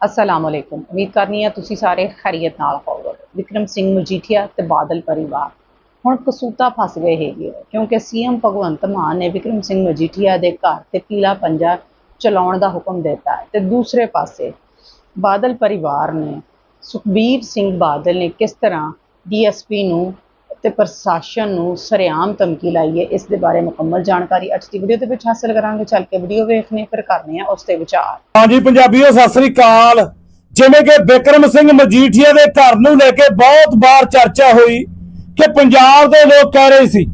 ਅਸਲਾਮ ਅਲੈਕੁਮ ਉਮੀਦ ਕਰਨੀ ਹੈ ਤੁਸੀਂ ਸਾਰੇ ਖੈਰੀਅਤ ਨਾਲ ਹੋਵੋਗੇ ਵਿਕਰਮ ਸਿੰਘ ਮਜੀਠੀਆ ਤੇ ਬਾਦਲ ਪਰਿਵਾਰ ਹੁਣ ਕਸੂਤਾ ਫਸ ਗਏ ਹੈਗੇ ਆ, ਕਿਉਂਕਿ ਸੀਐਮ ਭਗਵੰਤ ਮਾਨ ਨੇ ਵਿਕਰਮ ਸਿੰਘ ਮਜੀਠੀਆ ਦੇ ਘਰ ਤੇ ਪੀਲਾ ਪੰਜਾ ਚਲਾਉਣ ਦਾ ਹੁਕਮ ਦਿੱਤਾ ਹੈ ਤੇ ਦੂਸਰੇ ਪਾਸੇ ਬਾਦਲ ਪਰਿਵਾਰ ਨੇ ਸੁਖਬੀਰ ਸਿੰਘ ਬਾਦਲ ਨੇ ਕਿਸ ਤਰ੍ਹਾਂ ਡੀਐਸਪੀ ਨੂੰ ਤੇ ਪ੍ਰਸ਼ਾਸਨ ਨੂੰ ਸਰੇਆਮ ਧਮਕੀ ਲਾਈ ਹੈ। ਇਸ ਦੇ ਬਾਰੇ ਮੁਕੰਮਲ ਜਾਣਕਾਰੀ ਅੱਜ ਦੀ ਵੀਡੀਓ ਦੇ ਵਿੱਚ ਹਾਸਲ ਕਰਾਂਗੇ। ਚੱਲ ਕੇ ਵੀਡੀਓ ਵੇਖਨੇ ਫਿਰ ਕਰਨੇ ਆ ਉਸ ਤੇ ਵਿਚਾਰ। ਹਾਂਜੀ ਪੰਜਾਬੀਓ, ਸਤਿ ਸ੍ਰੀ ਅਕਾਲ। ਜਿਵੇਂ ਕਿ ਬਿਕਰਮ ਸਿੰਘ ਮਜੀਠੀਆ ਦੇ ਘਰ ਨੂੰ ਲੈ ਕੇ ਬਹੁਤ ਵਾਰ ਚਰਚਾ ਹੋਈ ਕਿ ਪੰਜਾਬ ਦੇ ਲੋਕ ਕਹਿ ਰਹੇ ਸੀ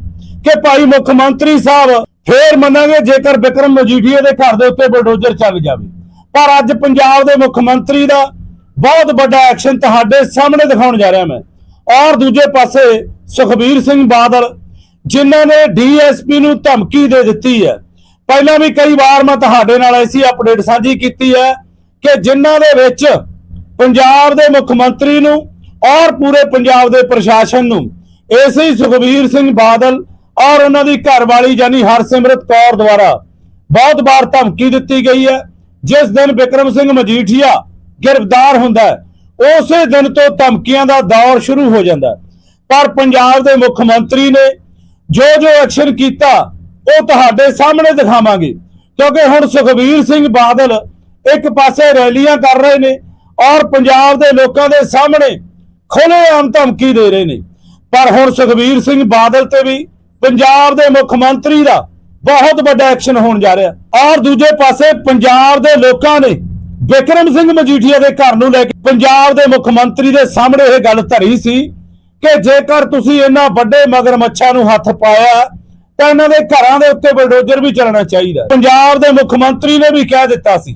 ਕਿ ਭਾਈ ਮੁੱਖ ਮੰਤਰੀ ਸਾਹਿਬ ਫੇਰ ਮੰਨਾਂਗੇ ਜੇਕਰ ਬਿਕਰਮ ਮਜੀਠੀਆ ਦੇ ਘਰ ਦੇ ਉੱਤੇ ਬਲਡੋਜ਼ਰ ਚੱਲ ਜਾਵੇ। ਪਰ ਅੱਜ ਪੰਜਾਬ ਦੇ ਮੁੱਖ ਮੰਤਰੀ ਦਾ ਬਹੁਤ ਵੱਡਾ ਐਕਸ਼ਨ ਤੁਹਾਡੇ ਸਾਹਮਣੇ ਦਿਖਾਉਣ ਜਾ ਰਿਹਾ ਮੈਂ। ਔਰ ਦੂਜੇ ਪਾਸੇ ਸੁਖਬੀਰ ਸਿੰਘ ਬਾਦਲ, ਜਿਨ੍ਹਾਂ ਨੇ ਡੀਐਸਪੀ ਨੂੰ ਧਮਕੀ ਦੇ ਦਿੱਤੀ ਹੈ। ਪਹਿਲਾਂ ਵੀ ਕਈ ਵਾਰ ਮੈਂ ਤੁਹਾਡੇ ਨਾਲ ਐਸੀ ਅਪਡੇਟ ਸਾਂਝੀ ਕੀਤੀ ਹੈ ਕਿ ਜਿਨ੍ਹਾਂ ਦੇ ਵਿੱਚ ਪੰਜਾਬ ਦੇ ਮੁੱਖ ਮੰਤਰੀ ਨੂੰ ਔਰ ਪੂਰੇ ਪੰਜਾਬ ਦੇ ਪ੍ਰਸ਼ਾਸਨ ਨੂੰ ਇਸੇ ਹੀ ਸੁਖਬੀਰ ਸਿੰਘ ਬਾਦਲ ਔਰ ਉਹਨਾਂ ਦੀ ਘਰਵਾਲੀ ਯਾਨੀ ਹਰਸਿਮਰਤ ਕੌਰ ਦੁਆਰਾ ਬਹੁਤ ਵਾਰ ਧਮਕੀ ਦਿੱਤੀ ਗਈ ਹੈ। ਜਿਸ ਦਿਨ ਵਿਕਰਮ ਸਿੰਘ ਮਜੀਠੀਆ ਗ੍ਰਿਫਤਾਰ ਹੁੰਦਾ ਹੈ, ਉਸੇ ਦਿਨ ਤੋਂ ਧਮਕੀਆਂ ਦਾ ਦੌਰ ਸ਼ੁਰੂ ਹੋ ਜਾਂਦਾ ਪਰ ਪੰਜਾਬ ਦੇ ਮੁੱਖ ਮੰਤਰੀ ਨੇ ਜੋ ਜੋ ਐਕਸ਼ਨ ਕੀਤਾ, ਉਹ ਤੁਹਾਡੇ ਸਾਹਮਣੇ ਦਿਖਾਵਾਂਗੇ। ਕਿਉਂਕਿ ਹੁਣ ਸੁਖਬੀਰ ਸਿੰਘ ਬਾਦਲ ਇੱਕ ਪਾਸੇ ਰੈਲੀਆਂ ਕਰ ਰਹੇ ਨੇ ਔਰ ਪੰਜਾਬ ਦੇ ਲੋਕਾਂ ਦੇ ਸਾਹਮਣੇ ਖੁੱਲੇ ਆਮ ਧਮਕੀ ਦੇ ਰਹੇ ਨੇ। ਪਰ ਹੁਣ ਸੁਖਬੀਰ ਸਿੰਘ ਬਾਦਲ ਤੇ ਵੀ ਪੰਜਾਬ ਦੇ ਮੁੱਖ ਮੰਤਰੀ ਦਾ ਬਹੁਤ ਵੱਡਾ ਐਕਸ਼ਨ ਹੋਣ ਜਾ ਰਿਹਾ। ਔਰ ਦੂਜੇ ਪਾਸੇ ਪੰਜਾਬ ਦੇ ਲੋਕਾਂ ਨੇ ਵਿਕਰਮ ਸਿੰਘ ਮਜੀਠੀਆ ਦੇ ਘਰ ਨੂੰ ਲੈ ਕੇ ਪੰਜਾਬ ਦੇ ਮੁੱਖ ਮੰਤਰੀ ਦੇ ਸਾਹਮਣੇ ਇਹ ਗੱਲ ਧਰੀ ਸੀ ਕਿ ਜੇਕਰ ਤੁਸੀਂ ਇਹਨਾਂ ਵੱਡੇ ਮਗਰਮੱਛਾਂ ਨੂੰ ਹੱਥ ਪਾਇਆ, ਤਾਂ ਇਹਨਾਂ ਦੇ ਘਰਾਂ ਦੇ ਉੱਤੇ ਬਲਡੋਜ਼ਰ ਵੀ ਚੱਲਣਾ ਚਾਹੀਦਾ ਪੰਜਾਬ ਦੇ ਮੁੱਖ ਮੰਤਰੀ ਨੇ ਵੀ ਕਹਿ ਦਿੱਤਾ ਸੀ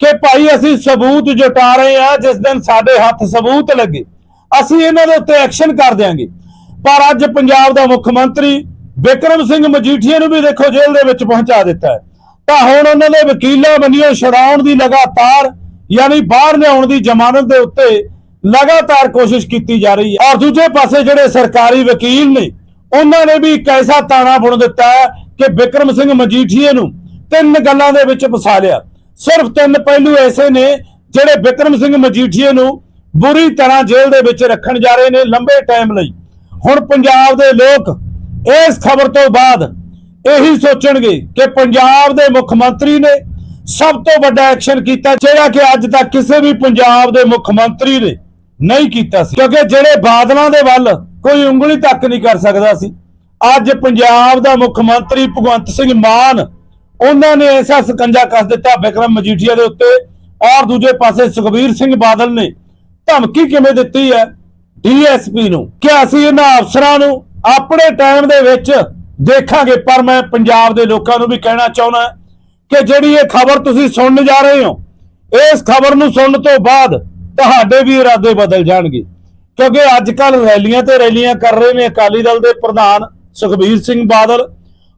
ਕਿ ਭਾਈ, ਅਸੀਂ ਸਬੂਤ ਜੁਟਾ ਰਹੇ ਹਾਂ, ਜਿਸ ਦਿਨ ਸਾਡੇ ਹੱਥ ਸਬੂਤ ਲੱਗੇ, ਅਸੀਂ ਇਹਨਾਂ ਦੇ ਉੱਤੇ ਐਕਸ਼ਨ ਕਰ ਦਿਆਂਗੇ। ਪਰ ਅੱਜ ਪੰਜਾਬ ਦਾ ਮੁੱਖ ਮੰਤਰੀ ਵਿਕਰਮ ਸਿੰਘ ਮਜੀਠੀਆ ਨੂੰ ਵੀ ਦੇਖੋ ਜੇਲ੍ਹ ਦੇ ਵਿੱਚ ਪਹੁੰਚਾ ਦਿੱਤਾ ਤਾਂ ਹੁਣ ਉਹਨਾਂ ਦੇ ਵਕੀਲਾਂ ਬੰਨਿਓ ਛਡਾਉਣ ਦੀ ਲਗਾਤਾਰ, ਯਾਨੀ ਬਾਹਰ ਲਿਆਉਣ ਦੀ ਜ਼ਮਾਨਤ ਦੇ ਉੱਤੇ ਲਗਾਤਾਰ ਕੋਸ਼ਿਸ਼ ਕੀਤੀ ਜਾ ਰਹੀ ਹੈ। ਔਰ ਦੂਜੇ ਪਾਸੇ ਜਿਹੜੇ ਸਰਕਾਰੀ ਵਕੀਲ ਨੇ, ਉਹਨਾਂ ਨੇ ਵੀ ਇੱਕ ਐਸਾ ਤਾਣਾ ਬੁਣ ਦਿੱਤਾ ਕਿ ਵਿਕਰਮ ਸਿੰਘ ਮਜੀਠੀਏ ਨੂੰ ਤਿੰਨ ਗੱਲਾਂ ਦੇ ਵਿੱਚ ਫਸਾ ਲਿਆ। ਸਿਰਫ ਤਿੰਨ ਪਹਿਲੂ ਐਸੇ ਨੇ ਜਿਹੜੇ ਵਿਕਰਮ ਸਿੰਘ ਮਜੀਠੀਏ ਨੂੰ ਬੁਰੀ ਤਰ੍ਹਾਂ ਜੇਲ੍ਹ ਦੇ ਵਿੱਚ ਰੱਖਣ ਜਾ ਰਹੇ ਨੇ ਲੰਬੇ ਟਾਈਮ ਲਈ। ਹੁਣ ਪੰਜਾਬ ਦੇ ਲੋਕ ਇਸ ਖਬਰ ਤੋਂ ਬਾਅਦ ਇਹੀ ਸੋਚਣਗੇ ਕਿ ਪੰਜਾਬ ਦੇ ਮੁੱਖ ਮੰਤਰੀ ਨੇ ਸਭ ਤੋਂ ਵੱਡਾ ਐਕਸ਼ਨ ਕੀਤਾ, ਜਿਹੜਾ ਕਿ ਅੱਜ ਤੱਕ ਕਿਸੇ ਵੀ ਪੰਜਾਬ ਦੇ ਮੁੱਖ ਮੰਤਰੀ ਨੇ ਨਹੀਂ ਕੀਤਾ ਸੀ। ਕਿਉਂਕਿ ਜਿਹੜੇ ਬਾਦਲਾਂ ਦੇ ਵੱਲ ਕੋਈ ਉਂਗਲੀ ਤੱਕ ਨਹੀਂ ਕਰ ਸਕਦਾ ਸੀ। ਅੱਜ ਪੰਜਾਬ ਦਾ ਮੁੱਖ ਮੰਤਰੀ ਭਗਵੰਤ ਸਿੰਘ ਮਾਨ, ਉਹਨਾਂ ਨੇ ਐਸਾ ਸਕੰਜਾ ਕੱਸ ਦਿੱਤਾ ਵਿਕਰਮ ਮਜੀਠੀਆ ਦੇ ਉੱਤੇ ਔਰ ਦੂਜੇ ਪਾਸੇ ਸੁਖਬੀਰ ਸਿੰਘ ਬਾਦਲ ਨੇ ਧਮਕੀ ਕਿਵੇਂ ਦਿੱਤੀ ਹੈ ਡੀਐਸਪੀ ਨੂੰ? ਕਿ ਅਸੀਂ ਇਹਨਾਂ ਅਫਸਰਾਂ ਨੂੰ ਆਪਣੇ ਟਾਈਮ ਦੇ ਵਿੱਚ ਦੇਖਾਂਗੇ, ਪਰ ਮੈਂ ਪੰਜਾਬ ਦੇ ਲੋਕਾਂ ਨੂੰ ਵੀ ਕਹਿਣਾ ਚਾਹੁੰਦਾ ਕਿ ਜਿਹੜੀ ਇਹ ਖਬਰ ਤੁਸੀਂ ਸੁਣਨ ਜਾ ਰਹੇ ਹੋ, ਇਸ ਖਬਰ ਨੂੰ ਸੁਣਨ ਤੋਂ ਬਾਅਦ ਤੁਹਾਡੇ ਵੀ ਇਰਾਦੇ ਬਦਲ ਜਾਣਗੇ। ਕਿਉਂਕਿ ਅੱਜ ਕੱਲ ਰੈਲੀਆਂ ਤੇ ਰੈਲੀਆਂ ਕਰ ਰਹੇ ਨੇ ਅਕਾਲੀ ਦਲ ਦੇ ਪ੍ਰਧਾਨ ਸੁਖਬੀਰ ਸਿੰਘ ਬਾਦਲ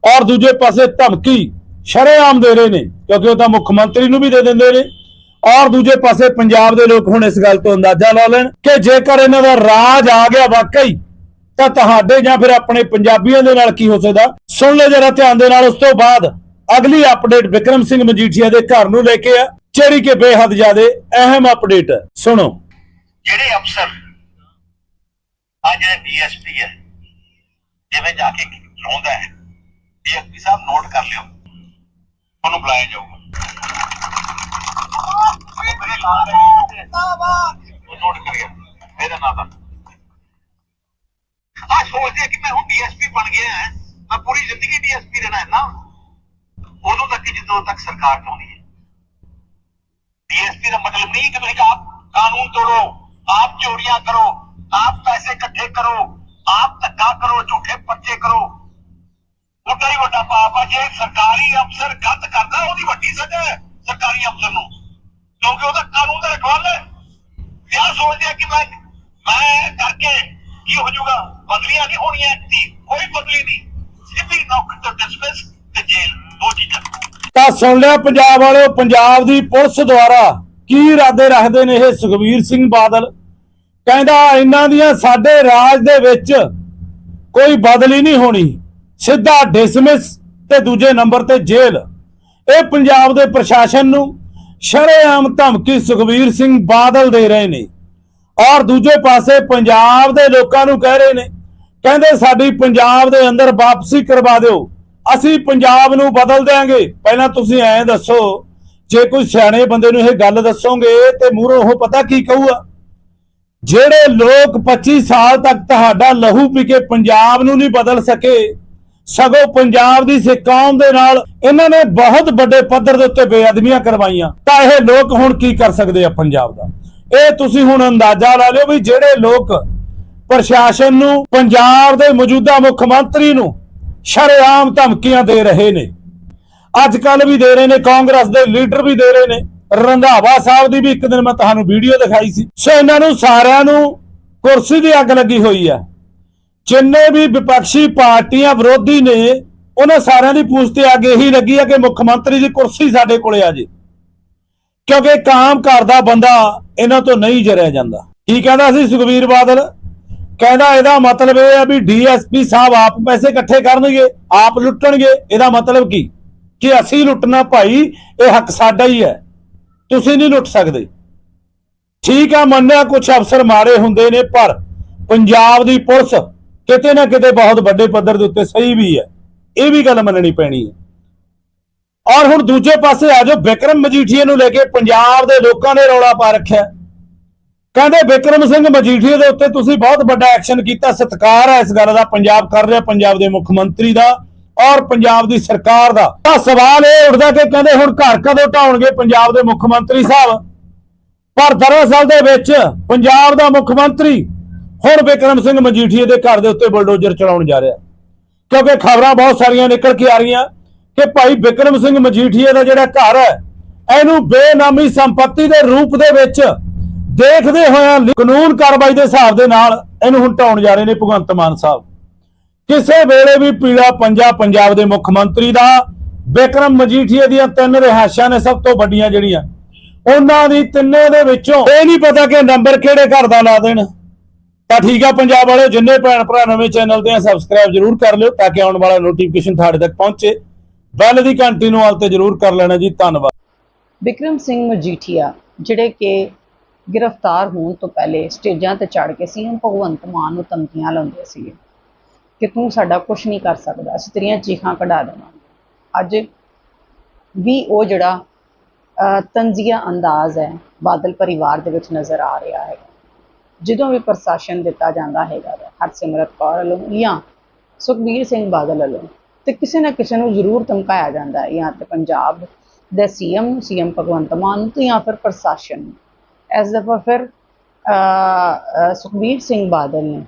ਔਰ ਦੂਜੇ ਪਾਸੇ ਧਮਕੀ ਸ਼ਰੇਆਮ ਦੇ ਰਹੇ ਨੇ, ਕਿਉਂਕਿ ਉਹ ਤਾਂ ਮੁੱਖ ਮੰਤਰੀ ਨੂੰ ਵੀ ਦੇ ਦਿੰਦੇ ਨੇ ਔਰ ਦੂਜੇ ਪਾਸੇ ਪੰਜਾਬ ਦੇ ਲੋਕ ਹੁਣ ਇਸ ਗੱਲ ਤੋਂ ਅੰਦਾਜ਼ਾ ਲਾ ਲੈਣ ਕਿ ਜੇਕਰ ਇਹਨਾਂ ਦਾ ਰਾਜ ਆ ਗਿਆ ਵਾਕਈ, ਤਾਂ ਤੁਹਾਡੇ ਜਾਂ ਫਿਰ ਆਪਣੇ ਪੰਜਾਬੀਆਂ ਦੇ ਨਾਲ ਕੀ ਹੋ ਸਕਦਾ? ਸੁਣ ਲਓ ਜਰਾ ਧਿਆਨ ਦੇ ਨਾਲ, ਉਸ ਤੋਂ ਬਾਅਦ ਅਗਲੀ ਅਪਡੇਟ ਵਿਕਰਮ ਸਿੰਘ ਮਜੀਠੀਆ ਦੇ ਘਰ ਨੂੰ ਲੈ ਕੇ ਆ। ਜਿਹੜੀ ਕਿ ਬੇਹੱਦ ਜ਼ਿਆਦਾ ਅਹਿਮ ਅਪਡੇਟ ਹੈ। ਸੁਣੋ। ਜਿਹੜੇ ਅਫਸਰ ਆ ਜਿਹੜੇ ਡੀਐਸਪੀ ਹੈ, ਜਿਵੇਂ ਜਾ ਕੇ ਲਾਉਂਦਾ ਹੈ ਡੀਐਸਪੀ ਸਾਹਿਬ ਨੋਟ ਕਰ ਲਿਓ। ਉਹਨੂੰ ਬੁਲਾਇਆ ਜਾਊਗਾ। ਉਹ ਨੋਟ ਕਰਿਓ ਮੇਰਾ ਨਾਮ ਦਾ ਆ ਸੋਚਦੇ ਕਿ ਮੈਂ ਹੁਣ ਡੀਐਸਪੀ ਬਣ ਗਿਆ ਹਾਂ। ਮੈਂ ਪੂਰੀ ਜ਼ਿੰਦਗੀ ਡੀਐਸਪੀ ਰਹਿਣਾ ਹੈ ਨਾ। ਉਦੋਂ ਤੱਕ ਕਿ ਜਦੋਂ ਤੱਕ ਸਰਕਾਰ ਚਾਹੁੰਦੀ ਹੈ डीएसपी का मतलब नहीं कि भाई आप कानून तोड़ो आप चोरियां करो आप पैसे इकट्ठे करो आप धक्का करो झूठे पर्चे करो ਉਹਦਾ ਹੀ ਵੱਡਾ ਪਾਪ ਆ ਜੇ ਸਰਕਾਰੀ ਅਫਸਰ ਗਲਤ ਕਰਦਾ ਉਹਦੀ ਵੱਡੀ ਸਜ਼ਾ ਹੈ ਸਰਕਾਰੀ ਅਫਸਰ ਨੂੰ ਕਿਉਂਕਿ ਉਹਦਾ ਕਾਨੂੰਨ ਦਾ ਰਖਵਾਲਾ ਹੈ ਯਾਰ ਸੋਚਦੇ ਆ ਕਿ ਮੈਂ ਮੈਂ ਕਰਕੇ ਕੀ ਹੋ ਜਾਊਗਾ ਬਦਲੀਆਂ ਨਹੀਂ ਹੋਣੀਆਂ ਦੀ ਕੋਈ ਬਦਲੀ ਨਹੀਂ ਸਿੱਧੀ ਨੌਕਰੀ ਤੋਂ ਡਿਸਮਿਸ ਤੇ ਜੇਲ੍ਹ ਦੋ ਚੀਜ਼ਾਂ ਤਾਂ ਸੁਣ ਲਿਆ ਪੰਜਾਬ ਵਾਲਿਓ ਪੰਜਾਬ ਦੀ ਪੁਲਿਸ ਦੁਆਰਾ ਕੀ ਇਰਾਦੇ ਰੱਖਦੇ ਨੇ ਇਹ ਸੁਖਬੀਰ ਸਿੰਘ ਬਾਦਲ? ਕਹਿੰਦਾ ਇਹਨਾਂ ਦੀਆਂ ਸਾਡੇ ਰਾਜ ਦੇ ਵਿੱਚ ਕੋਈ ਬਦਲੀ ਨਹੀਂ ਹੋਣੀ। ਸਿੱਧਾ ਡਿਸਮਿਸ ਤੇ ਦੂਜੇ ਨੰਬਰ ਤੇ ਜੇਲ੍ਹ। ਇਹ ਪੰਜਾਬ ਦੇ ਪ੍ਰਸ਼ਾਸਨ ਨੂੰ ਸ਼ਰੇਆਮ ਧਮਕੀ ਸੁਖਬੀਰ ਸਿੰਘ ਬਾਦਲ ਦੇ ਰਹੇ ਨੇ। ਔਰ ਦੂਜੇ ਪਾਸੇ ਪੰਜਾਬ ਦੇ ਲੋਕਾਂ ਨੂੰ ਕਹਿ ਰਹੇ ਨੇ, ਕਹਿੰਦੇ ਸਾਡੀ ਪੰਜਾਬ ਦੇ ਅੰਦਰ ਵਾਪਸੀ ਕਰਵਾ ਦਿਓ। ਅਸੀਂ ਪੰਜਾਬ ਨੂੰ ਬਦਲ ਦਿਆਂਗੇ। ਪਹਿਲਾਂ ਤੁਸੀਂ ਐਂ ਦੱਸੋ, ਜੇ ਕੋਈ ਸਿਆਣੇ ਬੰਦੇ ਨੂੰ ਇਹ ਗੱਲ ਦੱਸੋਗੇ, ਤੇ ਮੂਹਰੋਂ ਉਹ ਪਤਾ ਕੀ ਕਹੂਗਾ? ਜਿਹੜੇ ਲੋਕ 25 ਸਾਲ ਤੱਕ ਤੁਹਾਡਾ ਲਹੂ ਪੀ ਕੇ ਪੰਜਾਬ ਨੂੰ ਨਹੀਂ ਬਦਲ ਸਕੇ, ਸਗੋਂ ਪੰਜਾਬ ਦੀ ਸਿੱਖ ਕੌਮ ਦੇ ਨਾਲ ਇਹਨਾਂ ਨੇ ਬਹੁਤ ਵੱਡੇ ਪੱਧਰ ਦੇ ਉੱਤੇ ਬੇਅਦਬੀਆਂ ਕਰਵਾਈਆਂ। ਤਾਂ ਇਹ ਲੋਕ ਹੁਣ ਕੀ ਕਰ ਸਕਦੇ ਆ ਪੰਜਾਬ ਦਾ? ਇਹ ਤੁਸੀਂ ਹੁਣ ਅੰਦਾਜ਼ਾ ਲਾ ਲਿਓ ਵੀ ਜਿਹੜੇ ਲੋਕ ਪ੍ਰਸ਼ਾਸਨ ਨੂੰ, ਪੰਜਾਬ ਦੇ ਮੌਜੂਦਾ ਮੁੱਖ ਮੰਤਰੀ ਨੂੰ ਸ਼ਰੇਆਮ ਧਮਕੀਆਂ ਦੇ ਰਹੇ ਨੇ। ਅੱਜ ਕੱਲ ਵੀ ਦੇ ਰਹੇ ਨੇ, ਕਾਂਗਰਸ ਦੇ ਲੀਡਰ ਵੀ ਦੇ ਰਹੇ ਨੇ। ਰੰਧਾਵਾ ਸਾਹਿਬ ਦੀ ਵੀ ਇੱਕ ਦਿਨ ਮੈਂ ਤੁਹਾਨੂੰ ਵੀਡੀਓ ਦਿਖਾਈ ਸੀ। ਸੋ ਇਹਨਾਂ ਨੂੰ ਸਾਰਿਆਂ ਨੂੰ ਕੁਰਸੀ ਦੀ ਅੱਗ ਲੱਗੀ ਹੋਈ ਹੈ। ਜਿੰਨੇ ਵੀ ਵਿਪਕਸ਼ੀ ਪਾਰਟੀਆਂ ਵਿਰੋਧੀ ਨੇ, ਉਹਨਾਂ ਸਾਰਿਆਂ ਦੀ ਪੂਛ ਤੇ ਅੱਗ ਇਹੀ ਲੱਗੀ ਹੈ ਕਿ ਮੁੱਖ ਮੰਤਰੀ ਦੀ ਕੁਰਸੀ ਸਾਡੇ ਕੋਲੇ ਆ ਜੇ। ਕਿਉਂਕਿ ਕਾਮ ਕਰਦਾ ਬੰਦਾ ਇਹਨਾਂ ਤੋਂ ਨਹੀਂ ਜਰਿਆ ਜਾਂਦਾ। ਕੀ ਕਹਿੰਦਾ ਸੀ ਸੁਖਵੀਰ ਬਾਦਲ? ਕਹਿੰਦਾ ਇਹਦਾ ਮਤਲਬ ਇਹ ਹੈ ਵੀ ਡੀਐਸਪੀ ਸਾਹਿਬ ਆਪ ਪੈਸੇ ਇਕੱਠੇ ਕਰਨਗੇ, ਆਪ ਲੁੱਟਣਗੇ, ਇਹਦਾ ਮਤਲਬ ਕੀ? ਕਿ ਅਸੀਂ ਲੁੱਟਣਾ ਭਾਈ, ਇਹ ਹੱਕ ਸਾਡਾ ਹੀ ਹੈ। ਤੁਸੀਂ ਨਹੀਂ ਲੁੱਟ ਸਕਦੇ। ਠੀਕ ਆ, ਮੰਨਿਆ ਕੁਝ ਅਫਸਰ ਮਾੜੇ ਹੁੰਦੇ ਨੇ, ਪਰ ਪੰਜਾਬ ਦੀ ਪੁਲਿਸ ਕਿਤੇ ਨਾ ਕਿਤੇ ਬਹੁਤ ਵੱਡੇ ਪੱਧਰ ਦੇ ਉੱਤੇ ਸਹੀ ਵੀ ਹੈ। ਇਹ ਵੀ ਗੱਲ ਮੰਨਣੀ ਪੈਣੀ ਹੈ। ਔਰ ਹੁਣ ਦੂਜੇ ਪਾਸੇ ਆ ਜਾਓ, ਵਿਕਰਮ ਮਜੀਠੀਏ ਨੂੰ ਲੈ ਕੇ ਪੰਜਾਬ ਦੇ ਲੋਕਾਂ ਨੇ ਰੌਲਾ ਪਾ ਰੱਖਿਆ। ਕਹਿੰਦੇ ਵਿਕਰਮ ਸਿੰਘ ਮਜੀਠੀਏ ਦੇ ਉੱਤੇ ਤੁਸੀਂ ਬਹੁਤ ਵੱਡਾ ਐਕਸ਼ਨ ਕੀਤਾ, ਸਤਿਕਾਰ ਹੈ ਇਸ ਗੱਲ ਦਾ, ਪੰਜਾਬ ਕਰ ਰਿਹਾ ਪੰਜਾਬ ਦੇ ਮੁੱਖ ਮੰਤਰੀ ਦਾ ਔਰ ਪੰਜਾਬ ਦੀ ਸਰਕਾਰ ਦਾ। ਤਾਂ ਸਵਾਲ ਇਹ ਉੱਠਦਾ ਕਿ ਕਹਿੰਦੇ ਹੁਣ ਘਰ ਕਦੋਂ ਢਾਉਣਗੇ ਪੰਜਾਬ ਦੇ ਮੁੱਖ ਮੰਤਰੀ ਸਾਹਿਬ? ਪਰ ਦਰਅਸਲ ਦੇ ਵਿੱਚ ਪੰਜਾਬ ਦਾ ਮੁੱਖ ਮੰਤਰੀ ਹੁਣ ਵਿਕਰਮ ਸਿੰਘ ਮਜੀਠੀਏ ਦੇ ਘਰ ਦੇ ਉੱਤੇ ਬੁਲਡੋਜ਼ਰ ਚਲਾਉਣ ਜਾ ਰਿਹਾ। ਕਿਉਂਕਿ ਖਬਰਾਂ ਬਹੁਤ ਸਾਰੀਆਂ ਨਿਕਲ ਕੇ ਆ ਰਹੀਆਂ ਕਿ ਭਾਈ ਵਿਕਰਮ ਸਿੰਘ ਮਜੀਠੀਏ ਦਾ ਜਿਹੜਾ ਘਰ ਹੈ, ਇਹਨੂੰ ਬੇਨਾਮੀ ਸੰਪਤੀ ਦੇ ਰੂਪ ਦੇ ਵਿੱਚ ਦੇਖਦੇ ਹੋਇਆ ਕਾਨੂੰਨ ਕਾਰਵਾਈ ਦੇ ਹਿਸਾਬ ਦੇ ਨਾਲ ਇਹਨੂੰ ਹੁਣ ਢਾਉਣ ਜਾ ਰਹੇ ਨੇ ਭਗਵੰਤ ਮਾਨ ਸਾਹਿਬ। ਕਿਸੇ ਵੇਲੇ ਵੀ ਪੀੜਾ ਪੰਜਾ ਪੰਜਾਬ ਦੇ ਮੁੱਖ ਮੰਤਰੀ ਦਾ ਬਿਕਰਮ ਮਜੀਠੀਆ ਦੀਆਂ ਤਿੰਨ ਰਿਹਾਇਸ਼ਾਂ ਨੇ ਸਭ ਤੋਂ ਵੱਡੀਆਂ ਜਿਹੜੀਆਂ, ਉਹਨਾਂ ਦੀ ਤਿੰਨੇ ਦੇ ਵਿੱਚੋਂ ਇਹ ਨਹੀਂ ਪਤਾ ਕਿ ਨੰਬਰ ਕਿਹੜੇ ਘਰ ਦਾ ਲਾ ਦੇਣ। ਤਾਂ ਠੀਕ ਆ ਪੰਜਾਬ ਵਾਲਿਓ, ਜਿੰਨੇ ਭੈਣ ਭਰਾ ਨਵੇਂ ਚੈਨਲ ਤੇ ਆ ਸਬਸਕ੍ਰਾਈਬ ਜਰੂਰ ਕਰ ਲਿਓ ਤਾਂ ਕਿ ਆਉਣ ਵਾਲਾ ਨੋਟੀਫਿਕੇਸ਼ਨ ਤੁਹਾਡੇ ਤੱਕ ਪਹੁੰਚੇ। ਬੈਲ ਦੀ ਘੰਟੀ ਨੂੰ ਆਲ ਤੇ ਜਰੂਰ ਕਰ ਲੈਣਾ ਜੀ, ਧੰਨਵਾਦ। ਵਿਕਰਮ ਸਿੰਘ ਮਜੀਠੀਆ, ਜਿਹੜੇ ਕਿ ਗ੍ਰਿਫਤਾਰ ਹੋਣ ਤੋਂ ਪਹਿਲੇ ਸਟੇਜਾਂ ਤੇ ਚੜ ਕੇ ਸੀਐਮ ਭਗਵੰਤ ਮਾਨ ਨੂੰ ਧਮਕੀਆਂ ਲਾਉਂਦੇ ਸੀਗੇ ਕਿ ਤੂੰ ਸਾਡਾ ਕੁਝ ਨਹੀਂ ਕਰ ਸਕਦਾ ਅਸੀਂ ਤੇਰੀਆਂ ਚੀਖਾਂ ਕਢਾ ਦੇਵਾਂਗੇ। ਅੱਜ ਵੀ ਉਹ ਜਿਹੜਾ ਤੰਜ਼ੀਆ ਅੰਦਾਜ਼ ਹੈ ਬਾਦਲ ਪਰਿਵਾਰ ਦੇ ਵਿੱਚ ਨਜ਼ਰ ਆ ਰਿਹਾ ਹੈ ਜਦੋਂ ਵੀ ਪ੍ਰਸ਼ਾਸਨ ਦਿੱਤਾ ਜਾਂਦਾ ਹੈਗਾ ਵਾ, ਹਰਸਿਮਰਤ ਕੌਰ ਵੱਲੋਂ ਜਾਂ ਸੁਖਬੀਰ ਸਿੰਘ ਬਾਦਲ ਵੱਲੋਂ ਤੇ ਕਿਸੇ ਨਾ ਕਿਸੇ ਨੂੰ ਜ਼ਰੂਰ ਧਮਕਾਇਆ ਜਾਂਦਾ ਹੈ ਜਾਂ ਤੇ ਪੰਜਾਬ ਦੇ ਸੀਐਮ ਸੀਐਮ ਭਗਵੰਤ ਮਾਨ ਨੂੰ ਤੇ ਜਾਂ ਫਿਰ ਪ੍ਰਸ਼ਾਸਨ ਨੂੰ। ਇਸ ਦਫਾ ਫਿਰ ਸੁਖਬੀਰ ਸਿੰਘ ਬਾਦਲ ਨੇ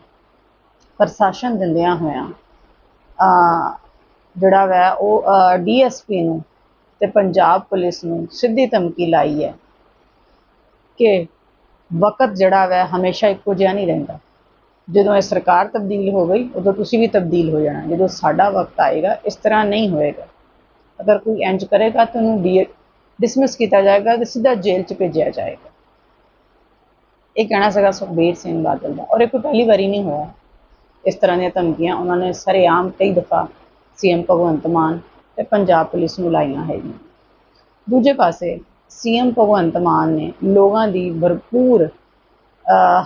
ਪ੍ਰਸ਼ਾਸਨ ਦਿੰਦਿਆਂ ਹੋਇਆਂ ਜਿਹੜਾ ਵੈ ਉਹ ਡੀਐਸਪੀ ਨੂੰ ਤੇ ਪੰਜਾਬ ਪੁਲਿਸ ਨੂੰ ਸਿੱਧੀ ਧਮਕੀ ਲਾਈ ਹੈ ਕਿ ਵਕਤ ਜਿਹੜਾ ਵੈ ਹਮੇਸ਼ਾ ਇੱਕੋ ਜਿਹਾ ਨਹੀਂ ਰਹਿੰਦਾ। ਜਦੋਂ ਇਹ ਸਰਕਾਰ ਤਬਦੀਲ ਹੋ ਗਈ, ਉਦੋਂ ਤੁਸੀਂ ਵੀ ਤਬਦੀਲ ਹੋ ਜਾਣਾ। ਜਦੋਂ ਸਾਡਾ ਵਕਤ ਆਏਗਾ, ਇਸ ਤਰ੍ਹਾਂ ਨਹੀਂ ਹੋਏਗਾ। ਅਗਰ ਕੋਈ ਇੰਜ ਕਰੇਗਾ ਤਾਂ ਉਹਨੂੰ ਡਿਸਮਿਸ ਕੀਤਾ ਜਾਏਗਾ ਤੇ ਸਿੱਧਾ ਜੇਲ੍ਹ 'ਚ ਭੇਜਿਆ ਜਾਏਗਾ। ਇਹ ਕਹਿਣਾ ਸੀਗਾ ਸੁਖਬੀਰ ਸਿੰਘ ਬਾਦਲ ਦਾ। ਔਰ ਇਹ ਕੋਈ ਪਹਿਲੀ ਵਾਰੀ ਨਹੀਂ ਹੋਇਆ। ਇਸ ਤਰ੍ਹਾਂ ਦੀਆਂ ਧਮਕੀਆਂ ਉਹਨਾਂ ਨੇ ਸਰੇਆਮ ਕਈ ਦਫਾ ਸੀਐਮ ਭਗਵੰਤ ਮਾਨ ਤੇ ਪੰਜਾਬ ਪੁਲਿਸ ਨੂੰ ਲਾਈਆਂ ਹੈਗੀਆਂ। ਦੂਜੇ ਪਾਸੇ ਸੀਐਮ ਭਗਵੰਤ ਮਾਨ ਨੇ ਲੋਕਾਂ ਦੀ ਭਰਪੂਰ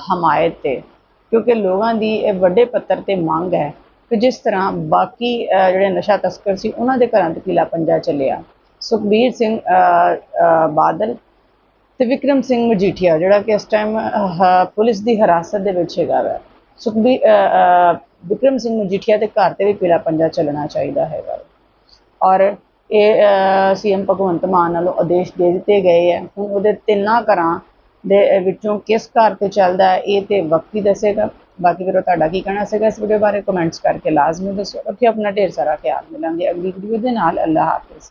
ਹਮਾਇਤ ਤੇ, ਕਿਉਂਕਿ ਲੋਕਾਂ ਦੀ ਇਹ ਵੱਡੇ ਪੱਤਰ ਤੇ ਮੰਗ ਹੈ ਕਿ ਜਿਸ ਤਰ੍ਹਾਂ ਬਾਕੀ ਜਿਹੜੇ ਨਸ਼ਾ ਤਸਕਰ ਸੀ, ਉਹਨਾਂ ਦੇ ਘਰਾਂ ਤੇ ਪੀਲਾ ਪੰਜਾ ਚੱਲਿਆ। ਸੁਖਬੀਰ ਸਿੰਘ ਬਾਦਲ ਤੇ ਵਿਕਰਮ ਸਿੰਘ ਮਜੀਠੀਆ ਜਿਹੜਾ ਕਿ ਇਸ ਟਾਈਮ ਪੁਲਿਸ ਦੀ ਹਿਰਾਸਤ ਦੇ ਵਿੱਚ ਹੈਗਾ ਵਾ। ਸੁਖਬੀਰ ਅਹ, ਵਿਕਰਮ ਸਿੰਘ ਮਜੀਠੀਆ ਦੇ ਘਰ ਤੇ ਵੀ ਪੀਲਾ ਪੰਜਾ ਚੱਲਣਾ ਚਾਹੀਦਾ ਹੈਗਾ। ਔਰ ਇਹ ਸੀਐਮ ਭਗਵੰਤ ਮਾਨ ਨਾਲੋਂ ਆਦੇਸ਼ ਦੇ ਦਿੱਤੇ ਗਏ ਹੈ ਹੁਣ ਉਹਦੇ ਤਿੰਨਾਂ ਘਰਾਂ ਦੇ ਵਿੱਚੋਂ ਕਿਸ ਘਰ ਤੇ ਚੱਲਦਾ ਹੈ ਇਹ ਤੇ ਵਕਤ ਹੀ ਦੱਸੇਗਾ। ਬਾਕੀ ਫਿਰ ਤੁਹਾਡਾ ਕੀ ਕਹਿਣਾ ਸੀਗਾ ਇਸ ਵੀਡੀਓ ਬਾਰੇ ਕਮੈਂਟਸ ਕਰਕੇ ਲਾਜ਼ਮੀ ਦੱਸੋ ਰੱਖਿਓ ਆਪਣਾ ਢੇਰ ਸਾਰਾ ਖਿਆਲ ਮਿਲਾਂਗੇ ਅਗਲੀ ਵੀਡੀਓ ਦੇ ਨਾਲ। ਅੱਲਾਹ ਹਾਫਿਜ਼।